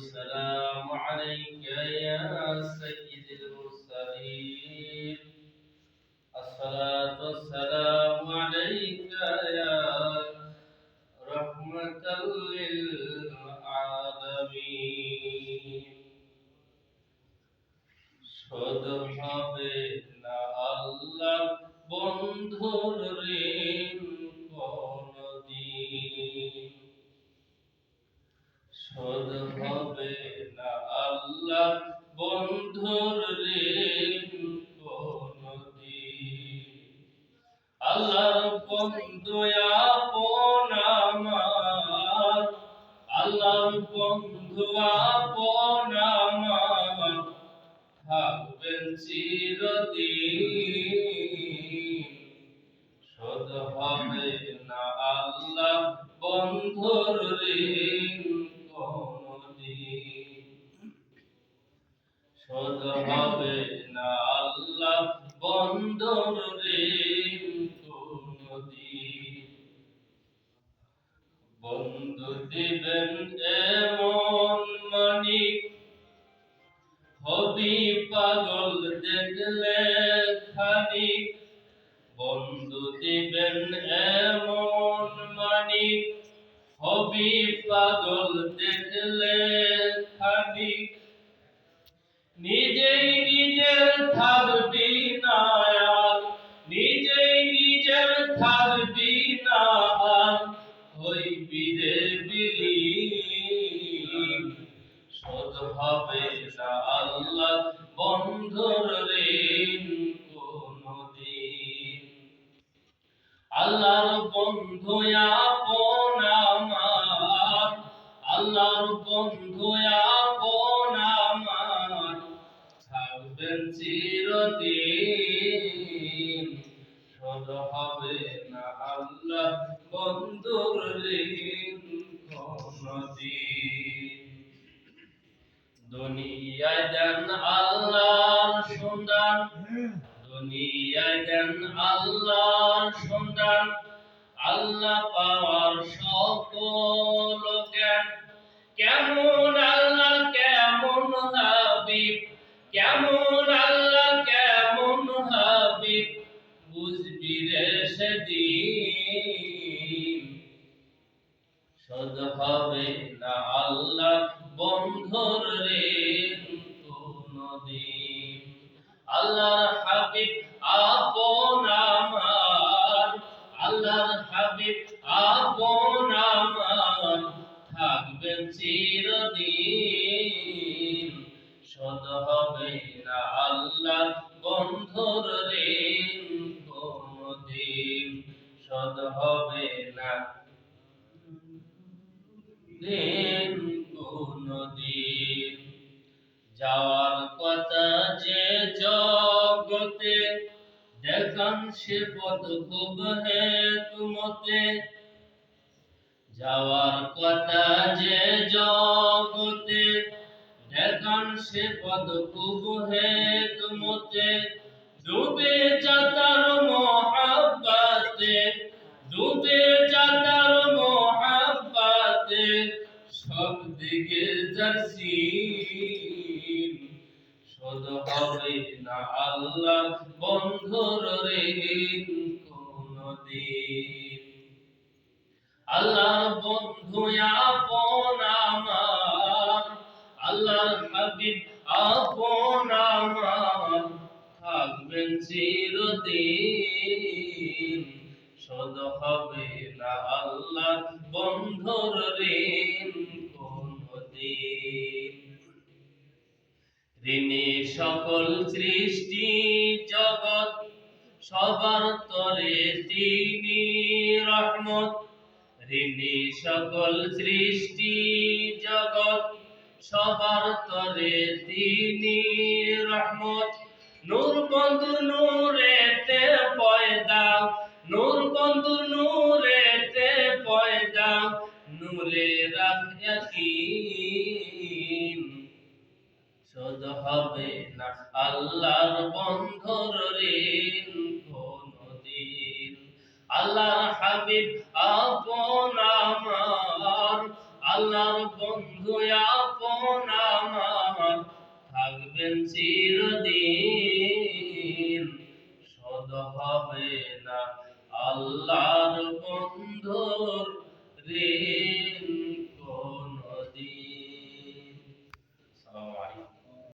والسلام عليك يا سيد المرسلين الصلاة والسلام عليك يا رحمة للعالمين শোধ হবে না আল্লাহ বন্ধুর হবে না আল্লাহ বন্ধুর আল্লাহর বন্ধু আপন আমার আল্লাহর বন্ধু আপন আমার থাকবেন চিরদিন শোধ হবে না আল্লাহ বন্ধুর ঋণ শোধ হবে না আল্লাহ ঋণ কোনদিন বন্ধু দিবেন এমন মানিক, হবি পাগল দেখলে খানিক। বন্ধু দিবেন এমন হবি পাগল দেখলে খানিক নিজেই নিজের থাকবি না নিজেই নিজের থাকবি না হইবি রে বিলীন। শোধ হবে না আল্লাহ বন্ধুর ঋণ কোনদিন। আল্লাহর বন্ধু আপন আমার, আল্লাহর বন্ধু আপন চিরদিন। শোধ হবে না আল্লাহ, বন্ধুর ঋণ দুনিয়ায় দেন আল্লাহর সন্ধান, দুনিয়ায় দেন আল্লাহর সন্ধান। আল্লাহ পাওয়ার সকল জ্ঞান। শোধ হবে আল্লাহ বন্ধুর ঋণ কোনদিন আল্লাহর হাবিব আপন আমার, আল্লাহর হাবিব আপন আমার, থাকবেন চিরদিন। শোধ হবে না আল্লাহ বন্ধুর কোনদিন শোধ হবে না। দিন যাওয়ার কথা যে জগতে, দেখান সে পদ খুব হে তুমতে যাওয়ার কথা যে জগতে, দেখান সে পদ খুব হে তুমতে ডুবে যাতার মহাব্বাতে শোধ হবে না আল্লাহ, বন্ধুর আপন আমার থাকবেন চিরদিন। শোধ হবে না আল্লাহ, বন্ধুর ঋণ ঋণী সকল সৃষ্টি জগৎ, সবার তরে তিনি রহমত। ঋণী সকল সৃষ্টি জগৎ, সবার তরে তিনি রহমত। নূর বন্ধু নূরেতে পয়দা, নূর বন্ধু নূরেতে হবে না। আল্লাহর বন্ধুর ঋণ কোনদিন। আল্লাহর হাবিব আপন আমার। আল্লাহর বন্ধু আপন আমার। থাকবেন চিরদিন। শোধ হবে না। আল্লাহ